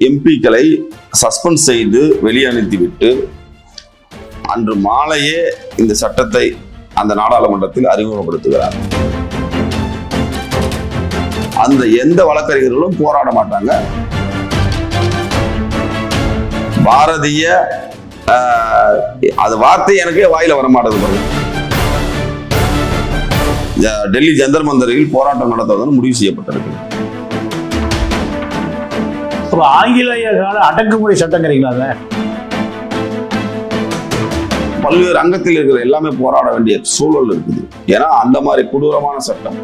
எம்பிக்களை suspend செய்து வெளியனுப்பிவிட்டு அன்று மாலையே இந்த சட்டத்தை அந்த நாடாளுமன்றத்தில் அறிமுகப்படுத்துகிறார். அந்த எந்த வழக்கறிஞர்களும் போராட மாட்டாங்க. பாரதிய அது வார்த்தை எனக்கே வாயில வர மாட்டேங்குது ஜ- டெல்லி ஜந்தர் மந்தரில் போராட்டம் நடத்துவதன் முடிவு செய்யப்பட்டிருக்கு அப்ப ஆங்கிலேய கால அடக்குமுறை சட்டங்கிறீங்களா அதை. பல்வேறு அங்கத்தில் இருக்கிற எல்லாமே போராட வேண்டிய சூழல் இருக்குது. ஏன்னா அந்த மாதிரி கொடூரமான சட்டம்.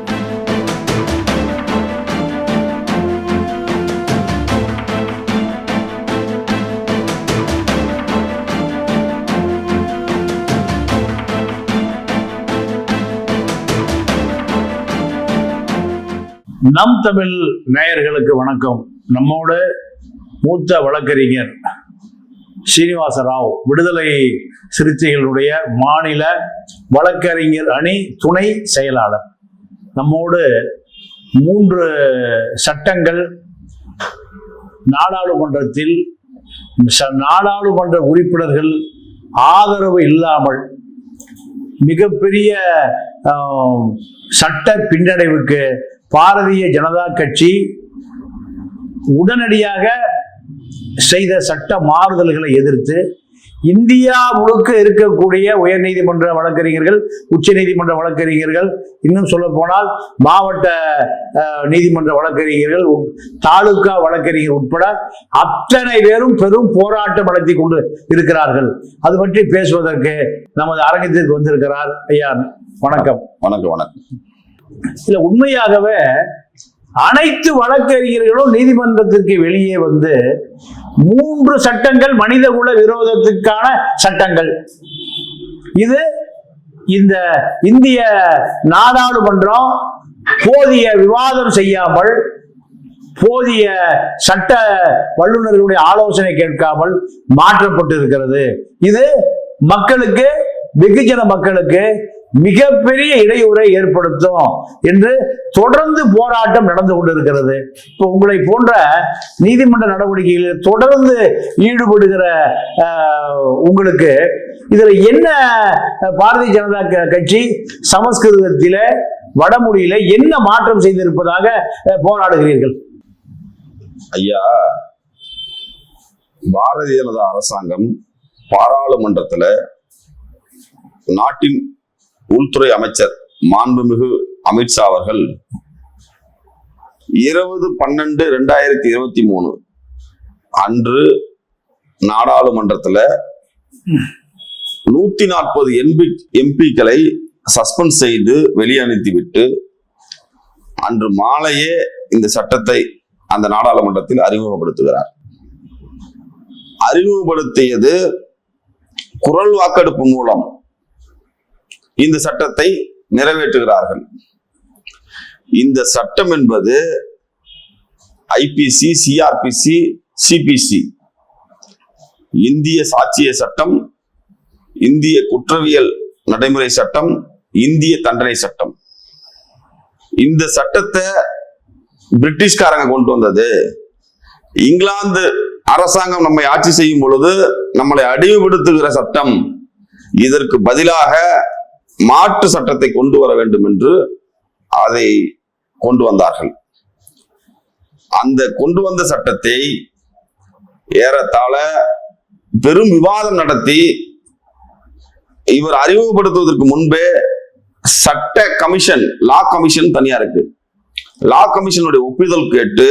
நம் தமிழ் நேயர்களுக்கு வணக்கம். நம்மோட மூத்த வழக்கறிஞர் ஸ்ரீனிவாச ராவ் விடுதலை சிறுத்தைகளுடைய மாநில வழக்கறிஞர் அணி துணை செயலாளர். நம்மோடு மூன்று சட்டங்கள் நாடாளுமன்றத்தில் ச- நாடாளுமன்ற உறுப்பினர்கள் ஆதரவு இல்லாமல் மிகப்பெரிய சட்ட பின்னடைவுக்கு பாரதிய ஜனதா கட்சி உடனடியாக செய்த சட்ட மாறுதல்களை எதிர்த்து இந்தியா முழுக்க இருக்கக்கூடிய உயர்நீதிமன்ற வழக்கறிஞர்கள் உச்சநீதிமன்ற வழக்கறிஞர்கள் இன்னும் சொல்ல போனால் மாவட்ட நீதிமன்ற வழக்கறிஞர்கள் தாலுகா வழக்கறிஞர் உட்பட அத்தனை பேரும் பெரும் போராட்டம் நடத்தி கொண்டு இருக்கிறார்கள். அது பற்றி பேசுவதற்கு நமது அரங்கத்திற்கு வந்திருக்கிறார் ஐயா. வணக்கம். வணக்கம் வணக்கம். இல்ல உண்மையாகவே அனைத்து வழக்கறிஞர்களும் நீதிமன்றத்திற்கு வெளியே வந்து மூன்று சட்டங்கள் மனிதகுல விரோதத்துக்கான சட்டங்கள். இது இந்த இந்திய நாடாளுமன்றம் போதிய விவாதம் செய்யாமல் போதிய சட்ட வல்லுநர்களுடைய ஆலோசனை கேட்காமல் மாற்றப்பட்டிருக்கிறது. இது மக்களுக்கு வெகுஜன மக்களுக்கு மிகப்பெரிய இடையூறை ஏற்படுத்தும் என்று தொடர்ந்து போராட்டம் நடந்து கொண்டிருக்கிறது. இப்போ உங்களை போன்ற நீதிமன்ற நடவடிக்கைகளில் தொடர்ந்து ஈடுபடுகிற உங்களுக்கு இதுல என்ன பாரதிய ஜனதா க- கட்சி சமஸ்கிருதத்தில வடமொழியில என்ன மாற்றம் செய்திருப்பதாக போராடுகிறீர்கள்? ஐயா பாரதிய ஜனதா அரசாங்கம் பாராளுமன்றத்துல நாட்டின் உள்துறை அமைச்சர் மாண்புமிகு அமித்ஷா அவர்கள் இருபது பன்னெண்டு ரெண்டாயிரத்தி இருபத்தி மூணு அன்று நாடாளுமன்றத்துல நூத்தி நாற்பது எம்பி எம்பிக்களை சஸ்பெண்ட் செய்து வெளியனுப்பிவிட்டு அன்று மாலையே இந்த சட்டத்தை அந்த நாடாளுமன்றத்தில் அறிமுகப்படுத்துகிறார். அறிமுகப்படுத்தியது குரல் வாக்கெடுப்பு மூலம். இந்த சட்டத்தை நிறைவேற்றுகிறார்கள். இந்த சட்டம் என்பது ஐபிசி சிஆர்பிசி சிபிசி இந்திய சாட்சிய சட்டம் இந்திய குற்றவியல் நடைமுறை சட்டம் இந்திய தண்டனை சட்டம். இந்த சட்டத்தை பிரிட்டிஷ்காரங்க கொண்டு வந்தது. இங்கிலாந்து அரசாங்கம் நம்மை ஆட்சி செய்யும் பொழுது நம்மளை அடிமைப்படுத்துகிற சட்டம். இதற்கு பதிலாக மாற்று சட்டத்தை கொண்டு வர வேண்டும் என்று அதை கொண்டு வந்தார்கள். அந்த கொண்டு வந்த சட்டத்தை ஏறத்தாழ பெரும் விவாதம் நடத்தி இவர் அறிமுகப்படுத்துவதற்கு முன்பே சட்ட கமிஷன் லா கமிஷன் தனியா இருக்கு. லா கமிஷனுடைய ஒப்புதல் கேட்டு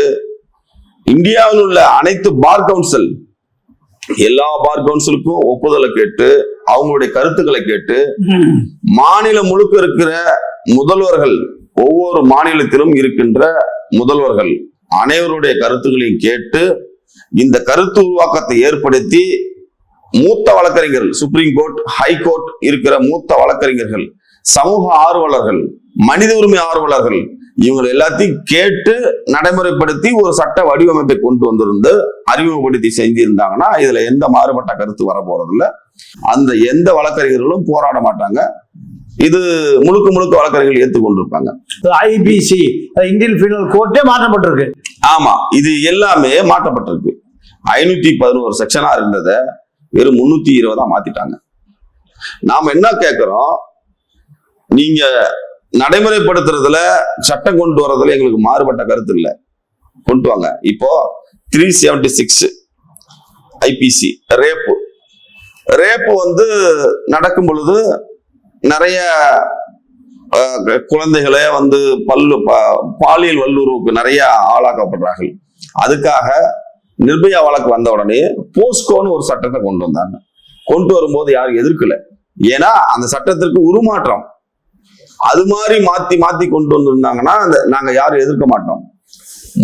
இந்தியாவில் உள்ள அனைத்து பார் கவுன்சில் எல்லா பார் கவுன்சிலுக்கும் ஒப்புதலை கேட்டு அவங்களுடைய கருத்துக்களை கேட்டு மாநிலம் முழுக்க இருக்கிற முதல்வர்கள் ஒவ்வொரு மாநிலத்திலும் இருக்கின்ற முதல்வர்கள் அனைவருடைய கருத்துக்களையும் கேட்டு இந்த கருத்து உருவாக்கத்தை ஏற்படுத்தி மூத்த வழக்கறிஞர்கள் சுப்ரீம் கோர்ட் ஹை கோர்ட் இருக்கிற மூத்த வழக்கறிஞர்கள் சமூக ஆர்வலர்கள் மனித உரிமை ஆர்வலர்கள் இவங்க எல்லாத்தையும் கேட்டு நடைமுறைப்படுத்தி ஒரு சட்ட வடிவமைப்பை கொண்டு வந்திருந்து அறிமுகப்படுத்தி செஞ்சிருந்தாங்கன்னா இதுல எந்த மாறுபட்ட கருத்து வர போறதில்ல அந்த எந்த வழக்கறிஞர்களும் போராட மாட்டாங்க. இது முழுக்க முழுக்க வழக்கறிஞர்கள் ஏற்றுக்கொண்டிருப்பாங்க. ஐபிசி இந்தியன் பீனல் கோர்ட்டே மாற்றப்பட்டிருக்கு. ஆமா இது எல்லாமே மாற்றப்பட்டிருக்கு. ஐநூத்தி பதினோரு செக்ஷனா இருந்ததை வெறும் முன்னூத்தி இருபதா மாத்திட்டாங்க. நாம என்ன கேட்கிறோம் நீங்க நடைமுறைப்படுத்துறதுல சட்டம் கொண்டு வர்றதுல எங்களுக்கு மாறுபட்ட கருத்து இல்லை. கொண்டு வாங்க. இப்போ three seventy six IPC rape. Rape வந்து நடக்கும் பொழுது நிறைய குழந்தைகளை குழந்தைகளே வந்து பல்லு பா- பாலியல் வல்லுறவுக்கு நிறைய ஆளாக்கப்படுறார்கள். அதுக்காக நிர்பயா வழக்கு வந்த உடனே போஸ்கோன்னு ஒரு சட்டத்தை கொண்டு வந்தாங்க. கொண்டு வரும்போது யாரும் எதிர்க்கல. ஏன்னா அந்த சட்டத்திற்கு உருமாற்றம் அது மாதிரி மாத்தி மாத்தி கொண்டு வந்திருந்தாங்கன்னா அந்த நாங்க யாரும் எதிர்க்க மாட்டோம்.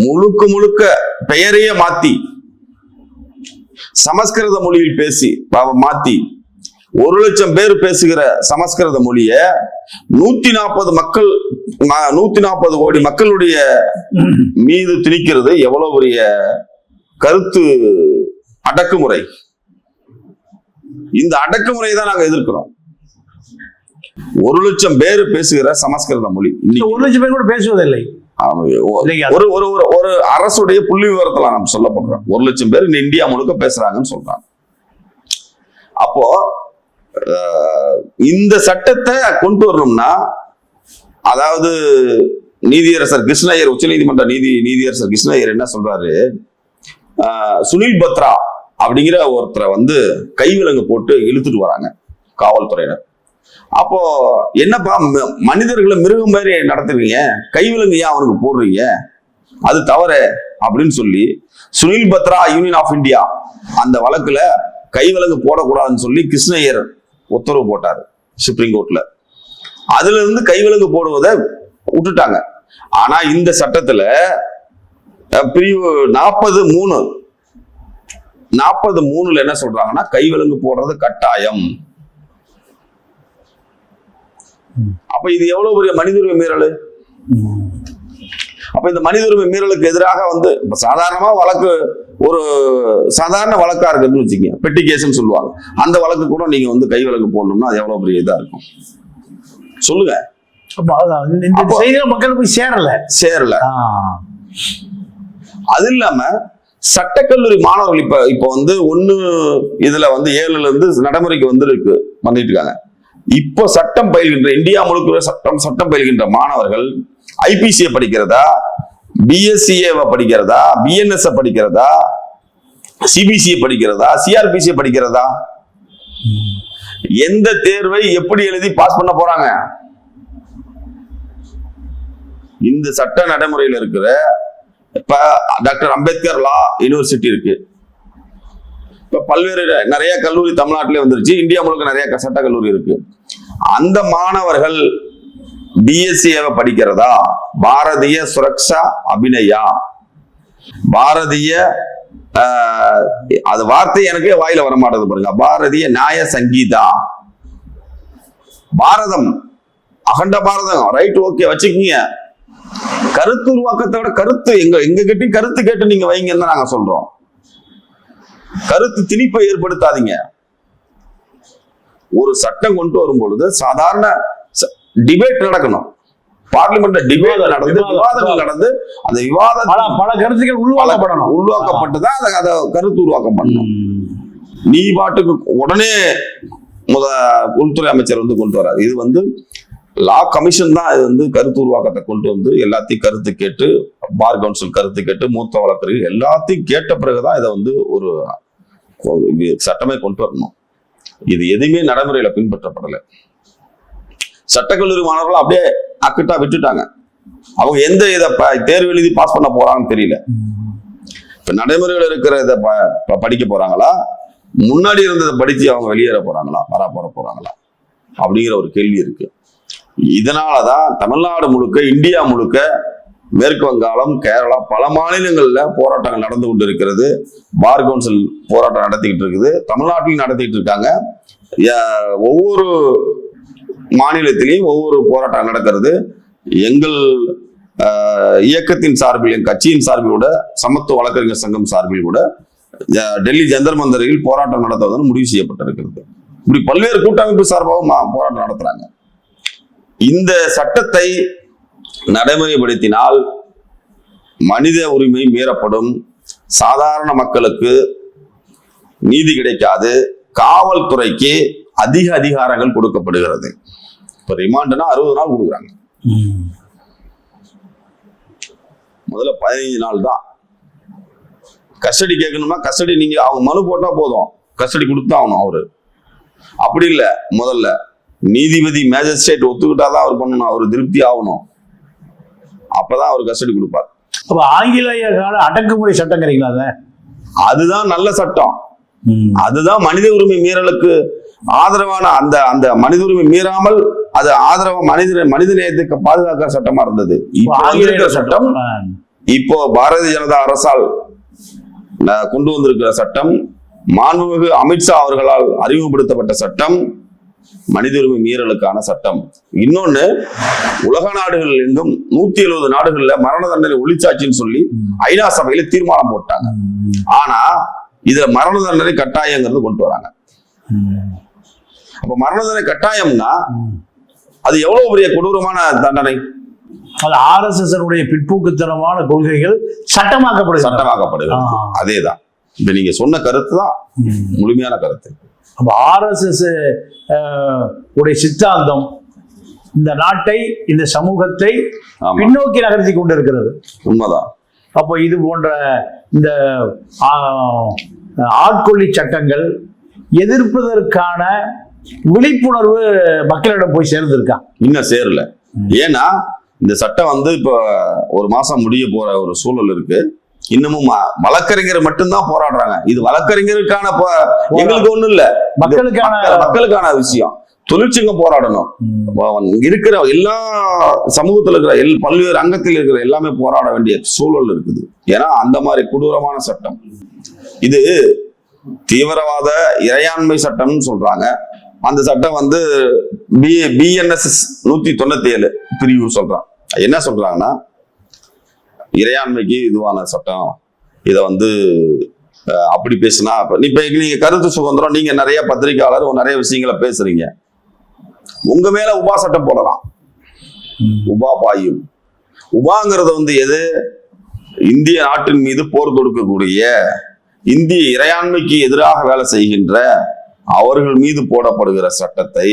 முழுக்க முழுக்க பெயரையே மாத்தி சமஸ்கிருத மொழியில் பேசி மாத்தி ஒரு லட்சம் பேர் பேசுகிற சமஸ்கிருத மொழிய நூத்தி நாற்பது மக்கள் நூத்தி நாற்பது கோடி மக்களுடைய மீது திணிக்கிறது எவ்வளவு பெரிய கருத்து அடக்குமுறை. இந்த அடக்குமுறையை தான் நாங்க எதிர்க்கிறோம். ஒரு லட்சம் பேர் பேசுகிற சமஸ்கிருத மொழி. ஒரு லட்சம் பேர் கூட பேசுவதில்லை. ஒரு ஒரு ஒரு அரசுடைய புள்ளி விவரத்துல நம்ம சொல்லப்படுறோம் ஒரு லட்சம் பேர் இந்த இந்தியா முழுக்க பேசுறாங்கன்னு சொல்றாங்க. அப்போ இந்த சட்டத்தை கொண்டு வரணும்னா அதாவது நீதியரசர் கிருஷ்ணய்யர் உச்சநீதிமன்ற நீதி நீதியரசர் கிருஷ்ணய்யர் என்ன சொல்றாரு? சுனில் பத்ரா அப்படிங்கிற ஒருத்தரை வந்து கைவிலங்கு போட்டு இழுத்துட்டு வராங்க காவல்துறையினர். அப்போ என்னப்பா ம- மனிதர்களை மிருகம் மாதிரி நடத்துறீங்க? கைவிலங்கு ஏன் அவனுக்கு போடுறீங்க? அது தவறு அப்படின்னு சொல்லி Sunil Batra union of India அந்த வழக்குல கைவிலங்கு போடக்கூடாதுன்னு சொல்லி கிருஷ்ணய்யர் உத்தரவு போட்டாரு சுப்ரீம் கோர்ட்ல. அதுல இருந்து கைவிலங்கு போடுவதை விட்டுட்டாங்க. ஆனா இந்த சட்டத்துல பிரிவு நாற்பது மூணு நாற்பது மூணுல என்ன சொல்றாங்கன்னா கைவிலங்கு போடுறது கட்டாயம். அப்ப இது எவ்வளவு பெரிய மனித உரிமை மீறல்? அப்ப இந்த மனித உரிமை மீறலுக்கு எதிராக வந்து இப்ப சாதாரணமா வழக்கு ஒரு சாதாரண வழக்கா இருக்குதுன்னு வச்சுக்கோங்க. பெட்டி கேஸ்ன்னு சொல்லுவாங்க. அந்த வழக்கு கூட நீங்க வந்து கை வழக்கு போடணும்னா அது எவ்வளவு பெரிய இதா இருக்கும்? சொல்லுங்க. மக்கள் போய் சேரல. சேரல. அது இல்லாம சட்டக்கல்லூரி மாணவர்கள் இப்ப இப்ப வந்து ஒண்ணு இதுல வந்து ஏழுல இருந்து நடைமுறைக்கு வந்து இருக்கு வந்துட்டு இருக்காங்க. இப்போ சட்டம் பயில்கின்ற இந்தியா முழுக்க சட்டம் சட்டம் பயில்கின்ற மாணவர்கள் ஐபிசியை படிக்கிறதா? பிஎஸ்சிஏவை படிக்கிறதா? பிஎன்எஸ் படிக்கிறதா? சிபிசிஏ படிக்கிறதா? சிஆர்பிசியை படிக்கிறதா? எந்த தேர்வை எப்படி எழுதி பாஸ் பண்ண போறாங்க? இந்த சட்ட நடைமுறையில் இருக்கிற இப்ப டாக்டர் அம்பேத்கர் லா யூனிவர்சிட்டி இருக்கு. இப்ப பல்வேறு நிறைய கல்லூரி தமிழ்நாட்டிலே வந்துருச்சு. இந்தியா முழுக்க நிறைய சட்ட கல்லூரி இருக்கு. அந்த மாணவர்கள் பிஎஸ்சிஏவை படிக்கிறதா? பாரதிய சுரக்ஷா அபிநயா. பாரதிய அது வார்த்தை எனக்கு வாயில வர மாட்டேது பாருங்க. பாரதிய நியாய சங்கீதா. பாரதம் அகண்ட பாரதம். Right okay வச்சுக்கீங்க. கருத்து உருவாக்கத்தோட கருத்து எங்க எங்க கிட்ட கருத்து கேட்டு நீங்க வைங்கன்னு நாங்க சொல்றோம். கருத்து திணிப்பை ஏற்படுத்தாதீங்க. ஒரு சட்டம் கொண்டு வரும் பொழுது சாதாரண டிபேட் நடக்கணும். பார்லிமெண்ட்ல டிபேட் நடந்து விவாதங்கள். நடந்து அந்த விவாதம் பல கருத்துக்கள் உள்வாங்கப்படணும். உருவாக்கப்பட்டு தான் அதை அதை கருத்து உருவாக்கம் பண்ணணும். நீ பாட்டுக்கு உடனே முத உள்துறை அமைச்சர் வந்து கொண்டு வராரு. இது வந்து லா கமிஷன் தான் இது வந்து கருத்து உருவாக்கத்தை கொண்டு வந்து எல்லாத்தையும் கருத்து கேட்டு பார் கவுன்சில் கருத்து கேட்டு மூத்த வழக்கறிஞர் எல்லாத்தையும் கேட்ட பிறகுதான் இதை வந்து ஒரு சட்டமே கொண்டு வரணும். இது எதுவுமே நடைமுறையில பின்பற்றப்படலை. சட்டக்கல்லூரி மாணவர்கள் அப்படியே அக்கிட்டா விட்டுட்டாங்க. அவங்க எந்த இதை தேர்வு எழுதி பாஸ் பண்ண போறாங்கன்னு தெரியல. இப்ப நடைமுறையில் இருக்கிற இதை ப- படிக்க போறாங்களா? முன்னாடி இருந்ததை படிச்சு அவங்க வெளியேற போறாங்களா? வர போற போறாங்களா? அப்படிங்கிற ஒரு கேள்வி இருக்கு. இதனாலதான் தமிழ்நாடு முழுக்க இந்தியா முழுக்க மேற்கு வங்காளம் கேரளா பல மாநிலங்களில் போராட்டங்கள் நடந்து கொண்டு இருக்கிறது பார் கவுன்சில் போராட்டம் நடத்திக்கிட்டு இருக்குது. தமிழ்நாட்டிலும் நடத்திக்கிட்டு இருக்காங்க. ஒவ்வொரு மாநிலத்திலையும் ஒவ்வொரு போராட்டம் நடக்கிறது. எங்கள் இயக்கத்தின் சார்பில் என் கட்சியின் சார்பில் கூட சமத்துவ வழக்கறிஞர் சங்கம் சார்பில் கூட டெல்லி ஜந்தர் மந்தரில் போராட்டம் நடத்துவதென முடிவு செய்யப்பட்டிருக்கிறது. இப்படி பல்வேறு கூட்டமைப்பு சார்பாகவும் மா- போராட்டம் நடத்துறாங்க. இந்த சட்டத்தை நடைமுறைப்படுத்தினால் மனித உரிமை மீறப்படும். சாதாரண மக்களுக்கு நீதி கிடைக்காது. காவல்துறைக்கு அதிக அதிகாரங்கள் கொடுக்கப்படுகிறது. இப்ப ரிமாண்டுனா அறுபது நாள் கொடுக்குறாங்க. முதல்ல பதினைஞ்சு நாள் தான். கஸ்டடி கேட்கணுமா? கஸ்டடி நீங்க அவங்க மனு போட்டா போதும். கஸ்டடி கொடுத்தாகணும் அவரு. அப்படி இல்லை. முதல்ல நீதிபதி மேஜிஸ்ட்ரேட் ஒத்துக்கிட்டாதான் அவர் பண்ணணும். அவர் திருப்தி ஆகணும். அப்பதான் அவர் கஸ்டடி கொடுப்பார் அப்ப ஆங்கிலேய கால அடக்குமுறை சட்டங்கிறீங்களா அதை அதுதான் நல்ல சட்டம். அதுதான் மனித உரிமை மீறலுக்கு ஆதரவான அந்த அந்த மனித உரிமை மீறாமல் அது ஆதரவா மனித மனித நேயத்துக்கு பாதுகாக்கிற சட்டமா இருந்தது இப்போ சட்டம். இப்போ பாரதிய ஜனதா அரசால் கொண்டு வந்திருக்கிற சட்டம் மாண்புமிகு அமித்ஷா அவர்களால் அறிமுகப்படுத்தப்பட்ட சட்டம் மனித உரிமை மீறலுக்கான சட்டம் இன்னொன்னு உலக நாடுகள் எங்கும் நூத்தி எழுபது நாடுகள்ல மரண தண்டனை ஒளிச்சாட்சின்னு சொல்லி ஐநா சபையில தீர்மானம் போட்டாங்க. ஆனா இதுல மரண தண்டனை கட்டாயங்கிறது கொண்டு வராங்க. அப்ப மரண தண்டனை கட்டாயம்னா. அது எவ்வளவு பெரிய கொடூரமான தண்டனை அது ஆர்எஸ்எஸ் பிற்போக்குத்தனமான கொள்கைகள் சட்டமாக்கப்படுகிறது ஆ. அதேதான் இப்ப நீங்க சொன்ன கருத்து தான். முழுமையான கருத்து அப்ப ஆர்எஸ்எஸ் உடைய சித்தாந்தம் இந்த நாட்டை இந்த சமூகத்தை பின்னோக்கி நகர்த்தி கொண்டிருக்கிறது. உண்மைதான். அப்போ இது போன்ற இந்த ஆட்கொள்ளி சட்டங்கள் எதிர்ப்பதற்கான விழிப்புணர்வு மக்களிடம் போய் சேர்ந்திருக்கா? இன்னும் சேரல. ஏன்னா இந்த சட்டம் வந்து இப்போ ஒரு மாசம் முடிய போற ஒரு சூழல் இருக்கு. இன்னமும் வழக்கறிஞர் மட்டும்தான் போராடுறாங்க. இது வழக்கறிஞருக்கான எங்களுக்கு ஒண்ணும் இல்ல. மக்களுக்கான மக்கள்- மக்களுக்கான விஷயம். தொழிற்சங்கம் போராடணும். இருக்கிற எல்லா சமூகத்துல இருக்கிற எல் பல்வேறு அங்கத்தில் இருக்கிற எல்லாமே போராட வேண்டிய சூழல் இருக்குது. ஏன்னா அந்த மாதிரி கொடூரமான சட்டம். இது தீவிரவாத இறையாண்மை சட்டம்னு சொல்றாங்க. அந்த சட்டம் வந்து பி பிஎன்எஸ்எஸ் நூத்தி தொண்ணூத்தி ஏழு பிரிவு சொல்றான் என்ன சொல்றாங்கன்னா இறையாண்மைக்கு இதுவான சட்டம். இதை வந்து அப்படி பேசினா அப்ப இப்ப நீங்க கருத்து சுதந்திரம் நீங்க நிறைய பத்திரிகையாளர் நிறைய விஷயங்களை பேசுறீங்க. உங்க மேல உபா சட்டம் போடலாம். உபா பாயும். உபாங்கிறது வந்து எது? இந்திய நாட்டின் மீது போர் தொடுக்கக்கூடிய இந்திய இறையாண்மைக்கு எதிராக வேலை செய்கின்ற அவர்கள் மீது போடப்படுகிற சட்டத்தை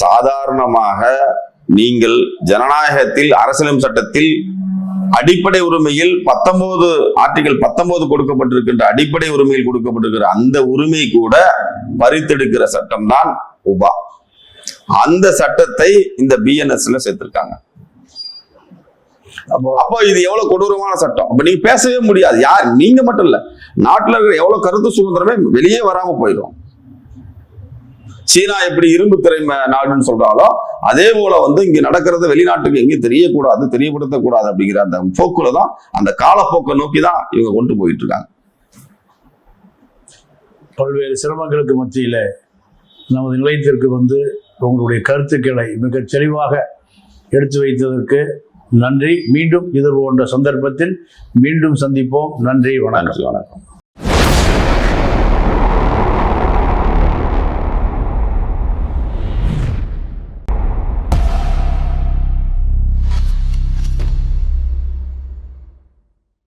சாதாரணமாக நீங்கள் ஜனநாயகத்தில் அரசியலமைப்பு சட்டத்தில் அடிப்படை உரிமையில் பத்தொன்பது ஆர்டிகல் பத்தொன்பது கொடுக்கப்பட்டிருக்கின்ற அடிப்படை உரிமையில் கொடுக்கப்பட்டிருக்கிற அந்த உரிமை கூட பறித்தெடுக்கிற சட்டம் தான் உபா. அந்த சட்டத்தை இந்த பிஎன்எஸ்ல சேர்த்திருக்காங்க. அப்போ இது எவ்வளவு கொடூரமான சட்டம்? அப்ப நீங்க பேசவே முடியாது. யார்? நீங்க மட்டும் இல்ல. நாட்டுல இருக்கிற எவ்வளவு கருத்து சுதந்திரமே வெளியே வராம போயிடும். சீனா எப்படி இரும்பு திரை நாடுன்னு சொல்றாலோ அதே போல வந்து இங்க நடக்கிறது வெளிநாட்டுக்கு எங்கேயும் தெரியக்கூடாது தெரியப்படுத்தக்கூடாது அப்படிங்கிற அந்த போக்குல தான் அந்த காலப்போக்கை நோக்கி தான் இவங்க கொண்டு போயிட்டு இருக்காங்க. பல்வேறு சிரமங்களுக்கு மத்தியில நமது நிலையத்திற்கு வந்து உங்களுடைய கருத்துக்களை மிகச் தெளிவாக எடுத்து வைத்ததற்கு நன்றி. மீண்டும் இது போன்ற சந்தர்ப்பத்தில் மீண்டும் சந்திப்போம். நன்றி வணக்கம். வணக்கம்.